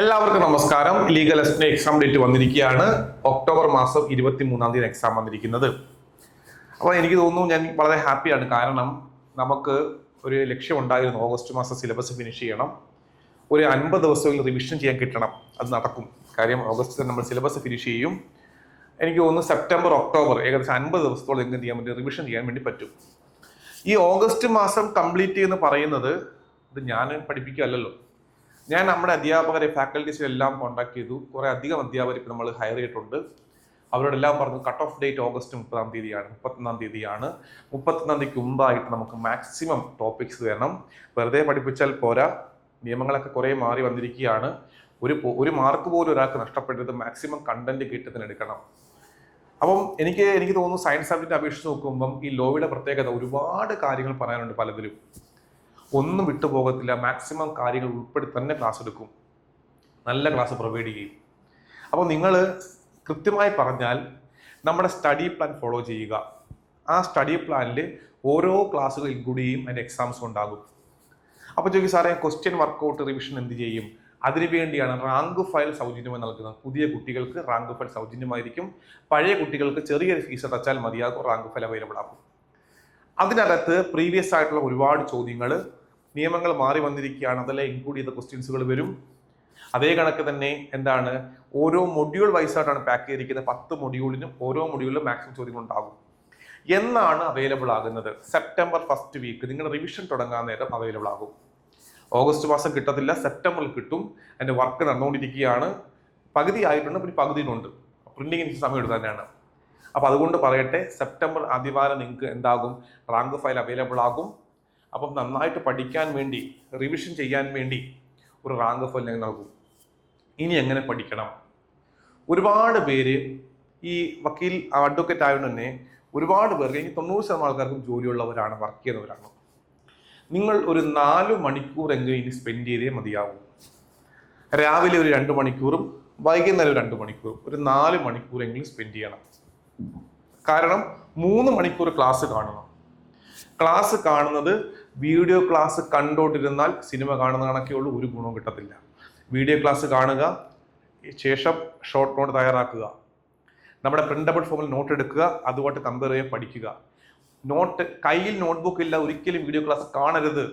എല്ലാവർക്കും നമസ്കാരം. Legal assistant exam date വന്നിരിക്കുകയാണ്. ഒക്ടോബർ മാസം ഇരുപത്തി മൂന്നാം തീയതി എക്സാം വന്നിരിക്കുന്നത്. അപ്പോൾ എനിക്ക് തോന്നുന്നു ഞാൻ വളരെ ഹാപ്പിയാണ് കാരണം നമുക്ക് ഒരു ലക്ഷ്യം ഉണ്ടായിരുന്നു. ഓഗസ്റ്റ് മാസം സിലബസ് ഫിനിഷ് ചെയ്യണം. ഒരു അൻപത് ദിവസമെങ്കിലും റിവിഷൻ ചെയ്യാൻ കിട്ടണം. അത് നടക്കും. കാര്യം ഓഗസ്റ്റ് നമ്മൾ സിലബസ് ഫിനിഷ് ചെയ്യും. എനിക്ക് തോന്നുന്നു സെപ്റ്റംബർ ഒക്ടോബർ ഏകദേശം അൻപത് ദിവസത്തോളം എന്ത് ചെയ്യാൻ വേണ്ടി റിവിഷൻ ചെയ്യാൻ വേണ്ടി പറ്റും. ഈ ഓഗസ്റ്റ് മാസം കംപ്ലീറ്റ് എന്ന് പറയുന്നത് ഇത് ഞാൻ പഠിപ്പിക്കുകയല്ലല്ലോ. ഞാൻ നമ്മുടെ അധ്യാപകരെ ഫാക്കൽറ്റീസിനെ എല്ലാം കോൺടാക്ട് ചെയ്തു. കുറെ അധികം അധ്യാപകർ ഇപ്പം നമ്മൾ ഹയർ ചെയ്തിട്ടുണ്ട്. അവരോടെല്ലാം പറഞ്ഞു കട്ട് ഓഫ് ഡേറ്റ് ഓഗസ്റ്റ് മുപ്പതാം തീയതിയാണ് മുപ്പത്തൊന്നാം തീയതിയാണ്. മുപ്പത്തൊന്നാം തീയതിക്ക് മുമ്പായിട്ട് നമുക്ക് മാക്സിമം ടോപ്പിക്സ് വേണം. വെറുതെ പഠിപ്പിച്ചാൽ പോരാ. നിയമങ്ങളൊക്കെ കുറേ മാറി വന്നിരിക്കുകയാണ്. ഒരു ഒരു മാർക്ക് പോലും ഒരാൾക്ക് നഷ്ടപ്പെട്ടത് മാക്സിമം കണ്ടന്റ് കിട്ടത്തിന് എടുക്കണം. അപ്പം എനിക്ക് എനിക്ക് തോന്നുന്നു സയൻസ് സബ്ജക്റ്റ് അപേക്ഷിച്ച് നോക്കുമ്പം ഈ ലോയുടെ പ്രത്യേകത ഒരുപാട് കാര്യങ്ങൾ പറയാനുണ്ട് പലതിലും. ഒന്നും വിട്ടുപോകത്തില്ല. മാക്സിമം കാര്യങ്ങൾ ഉൾപ്പെടുത്തി തന്നെ ക്ലാസ് എടുക്കും. നല്ല ക്ലാസ് പ്രൊവൈഡ് ചെയ്യും. അപ്പോൾ നിങ്ങൾ കൃത്യമായി പറഞ്ഞാൽ നമ്മുടെ സ്റ്റഡി പ്ലാൻ ഫോളോ ചെയ്യുക. ആ സ്റ്റഡി പ്ലാനിൽ ഓരോ ക്ലാസ്സുകൾ ഇൻക്ലൂഡ് ചെയ്യും അതിന്റെ എക്സാംസ് ഉണ്ടാകും. അപ്പോൾ ചോദിക്കും സാറേ ക്വസ്റ്റ്യൻ വർക്കൗട്ട് റിവിഷൻ എന്ത് ചെയ്യും? അതിനുവേണ്ടിയാണ് റാങ്ക് ഫയൽ സൗജന്യമായി നൽകുന്നത്. പുതിയ കുട്ടികൾക്ക് റാങ്ക് ഫയൽ സൗജന്യമായിരിക്കും. പഴയ കുട്ടികൾക്ക് ചെറിയൊരു ഫീസ് അടച്ചാൽ മതിയാകും റാങ്ക് ഫയൽ അവൈലബിൾ ആകും. അതിനകത്ത് പ്രീവിയസ് ആയിട്ടുള്ള ഒരുപാട് ചോദ്യങ്ങൾ നിയമങ്ങൾ മാറി വന്നിരിക്കുകയാണ്. അതെല്ലാം ഇൻക്ലൂഡ് ചെയ്ത ക്വസ്റ്റ്യൻസുകൾ വരും. അതേ കണക്ക് തന്നെ എന്താണ്? ഓരോ മൊഡ്യൂൾ വൈസായിട്ടാണ് പാക്ക് ചെയ്തിരിക്കുന്നത്. പത്ത് മൊഡ്യൂളിനും ഓരോ മൊഡ്യൂളിലും മാക്സിമം ചോദ്യങ്ങൾ ഉണ്ടാകും എന്നാണ് അവൈലബിൾ ആകുന്നത്? സെപ്റ്റംബർ ഫസ്റ്റ് വീക്ക് നിങ്ങൾ റിവിഷൻ തുടങ്ങാൻ നേരം അവൈലബിൾ ആകും. ഓഗസ്റ്റ് മാസം കിട്ടത്തില്ല. സെപ്റ്റംബറിൽ കിട്ടും. അതിന്റെ വർക്ക് നടന്നുകൊണ്ടിരിക്കുകയാണ്. പകുതി ആയിട്ടുണ്ട്. പിന്നെ പകുതിയിലുണ്ട് പ്രിന്റിങ് എനിക്ക് സമയം എടുക്കാനാണ് അപ്പോൾ അതുകൊണ്ട് പറയട്ടെ സെപ്റ്റംബർ ആദ്യവാരം നിങ്ങൾക്ക് എന്താകും? റാങ്ക് ഫയൽ അവൈലബിൾ ആകും. അപ്പം നന്നായിട്ട് പഠിക്കാൻ വേണ്ടി റിവിഷൻ ചെയ്യാൻ വേണ്ടി ഒരു റാങ്ക് ഓഫ് അല്ലെങ്കിൽ നൽകും. ഇനി എങ്ങനെ പഠിക്കണം? ഒരുപാട് പേര് ഈ വക്കീൽ അഡ്വക്കേറ്റ് ആയതുകൊണ്ട് തന്നെ ഒരുപാട് പേർക്ക് എനിക്ക് തൊണ്ണൂറ് ശതമാനം ആൾക്കാർക്കും ജോലിയുള്ളവരാണ് വർക്ക് ചെയ്യുന്നവരാണ്. നിങ്ങൾ ഒരു നാല് മണിക്കൂറെങ്കിലും ഇനി സ്പെൻഡ് ചെയ്തേ മതിയാവും. രാവിലെ ഒരു രണ്ട് മണിക്കൂറും വൈകുന്നേരം രണ്ട് മണിക്കൂറും ഒരു നാല് മണിക്കൂറെങ്കിലും സ്പെൻഡ് ചെയ്യണം. കാരണം മൂന്ന് മണിക്കൂർ ക്ലാസ് കാണണം. ക്ലാസ് കാണുന്നത് വീഡിയോ ക്ലാസ് കണ്ടോണ്ടിരുന്നാൽ സിനിമ കാണുന്ന കണക്കേ ഉള്ളൂ ഒരു ഗുണവും കിട്ടത്തില്ല. വീഡിയോ ക്ലാസ് കാണുക ശേഷം ഷോർട്ട് നോട്ട് തയ്യാറാക്കുക. നമ്മുടെ പ്രിന്റബിൾ ഫോമിൽ നോട്ട് എടുക്കുക അതുമായിട്ട് കമ്പയർ ചെയ്യാൻ പഠിക്കുക. നോട്ട് കയ്യിൽ നോട്ട്ബുക്ക് ഇല്ല ഒരിക്കലും വീഡിയോ ക്ലാസ് കാണരുത്.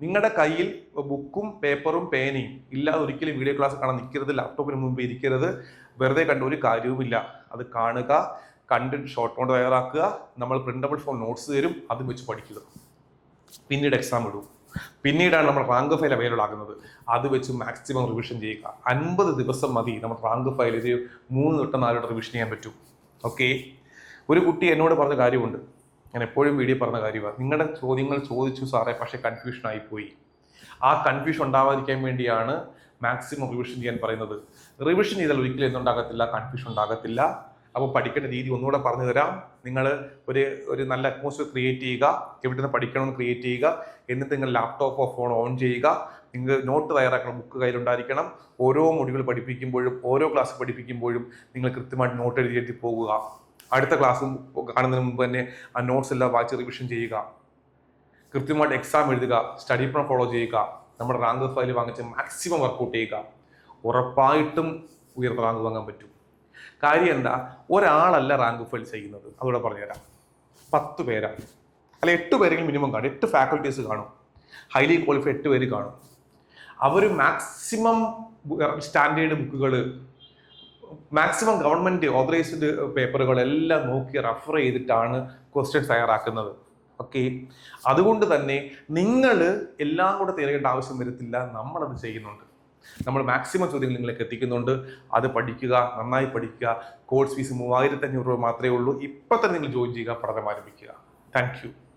നിങ്ങളുടെ കയ്യിൽ ബുക്കും പേപ്പറും പേനയും ഇല്ലാതെ ഒരിക്കലും വീഡിയോ ക്ലാസ് കാണാൻ നിൽക്കരുത് ലാപ്ടോപ്പിന് മുമ്പ് ഇരിക്കരുത്. വെറുതെ കണ്ട ഒരു കാര്യവുമില്ല. അത് കാണുക കണ്ട് ഷോർട്ട് നോട്ട് തയ്യാറാക്കുക. നമ്മൾ പ്രിന്റബിൾ ഫോം നോട്ട്സ് തരും അതും വെച്ച് പഠിക്കുക. പിന്നീട് എക്സാം ഇടും പിന്നീടാണ് നമ്മൾ റാങ്ക് ഫയൽ അവൈലബിൾ ആകുന്നത് അത് വെച്ച് മാക്സിമം റിവിഷൻ ചെയ്യുക. അൻപത് ദിവസം മതി നമ്മൾ റാങ്ക് ഫയൽ ഇത് മൂന്ന് തൊട്ട് നാല് തൊട്ട് റിവിഷൻ ചെയ്യാൻ പറ്റും. ഓക്കെ ഒരു കുട്ടി എന്നോട് പറഞ്ഞ കാര്യമുണ്ട്. ഞാൻ എപ്പോഴും വീഡിയോ പറഞ്ഞ കാര്യമാണ്. നിങ്ങളുടെ ചോദ്യങ്ങൾ ചോദിച്ചു സാറേ പക്ഷേ കൺഫ്യൂഷൻ ആയിപ്പോയി. ആ കൺഫ്യൂഷൻ ഉണ്ടാവാതിരിക്കാൻ വേണ്ടിയാണ് മാക്സിമം റിവിഷൻ ചെയ്യാൻ പറയുന്നത്. റിവിഷൻ ചെയ്താൽ ഒരിക്കലും എന്തുണ്ടാകത്തില്ല കൺഫ്യൂഷൻ ഉണ്ടാകത്തില്ല. അപ്പോൾ പഠിക്കേണ്ട രീതി ഒന്നുകൂടെ പറഞ്ഞു തരാം. നിങ്ങൾ ഒരു ഒരു നല്ല അറ്റ്മോസ്ഫിയർ ക്രിയേറ്റ് ചെയ്യുക എവിടെ നിന്ന് പഠിക്കണമെന്ന് ക്രിയേറ്റ് ചെയ്യുക എന്നിട്ട് നിങ്ങൾ ലാപ്ടോപ്പോ ഫോൺ ഓൺ ചെയ്യുക. നിങ്ങൾ നോട്ട് തയ്യാറാക്കണം ബുക്ക് കയ്യിലുണ്ടായിരിക്കണം. ഓരോ മൊഡ്യൂൾ പഠിപ്പിക്കുമ്പോഴും ഓരോ ക്ലാസ് പഠിപ്പിക്കുമ്പോഴും നിങ്ങൾ കൃത്യമായിട്ട് നോട്ട് എഴുതി എഴുതി പോകുക. അടുത്ത ക്ലാസ്സും കാണുന്നതിന് മുമ്പ് തന്നെ ആ നോട്ട്സ് എല്ലാം വായിച്ച് റിവിഷൻ ചെയ്യുക. കൃത്യമായിട്ട് എക്സാം എഴുതുക സ്റ്റഡി പ്ലാൻ ഫോളോ ചെയ്യുക. നമ്മുടെ റാങ്ക് ഫയൽ വാങ്ങിച്ച് മാക്സിമം വർക്കൗട്ട് ചെയ്യുക. ഉറപ്പായിട്ടും ഉയർന്ന റാങ്ക് വാങ്ങാൻ പറ്റും. കാര്യം എന്താ ഒരാളല്ല റാങ്ക് ഫയൽ ചെയ്യുന്നത്. അതുകൂടെ പറഞ്ഞുതരാം. പത്ത് പേരാണ് അല്ല എട്ട് പേരെങ്കിലും മിനിമം കാണും. എട്ട് ഫാക്കൽറ്റീസ് കാണും. ഹൈലി ക്വാളിഫൈഡ് എട്ട് പേര് കാണും. അവർ മാക്സിമം സ്റ്റാൻഡേർഡ് ബുക്കുകൾ മാക്സിമം ഗവൺമെന്റ് ഓതറൈസ്ഡ് പേപ്പറുകളെല്ലാം നോക്കി റെഫർ ചെയ്തിട്ടാണ് ക്വസ്റ്റ്യൻ തയ്യാറാക്കുന്നത്. ഓക്കെ അതുകൊണ്ട് തന്നെ നിങ്ങൾ എല്ലാം കൂടെ തിരയേണ്ട ആവശ്യം വരത്തില്ല. നമ്മളത് ചെയ്യുന്നുണ്ട്. നമ്മൾ മാക്സിമം ചോദ്യങ്ങൾ നിങ്ങളിലേക്ക് എത്തിക്കുന്നുണ്ട്. അത് പഠിക്കുക നന്നായി പഠിക്കുക. കോഴ്സ് ഫീസ് മൂവായിരത്തി അഞ്ഞൂറ് രൂപ മാത്രമേ ഉള്ളൂ. ഇപ്പം തന്നെ നിങ്ങൾ ജോയിൻ ചെയ്യുക പഠനം ആരംഭിക്കുക. താങ്ക്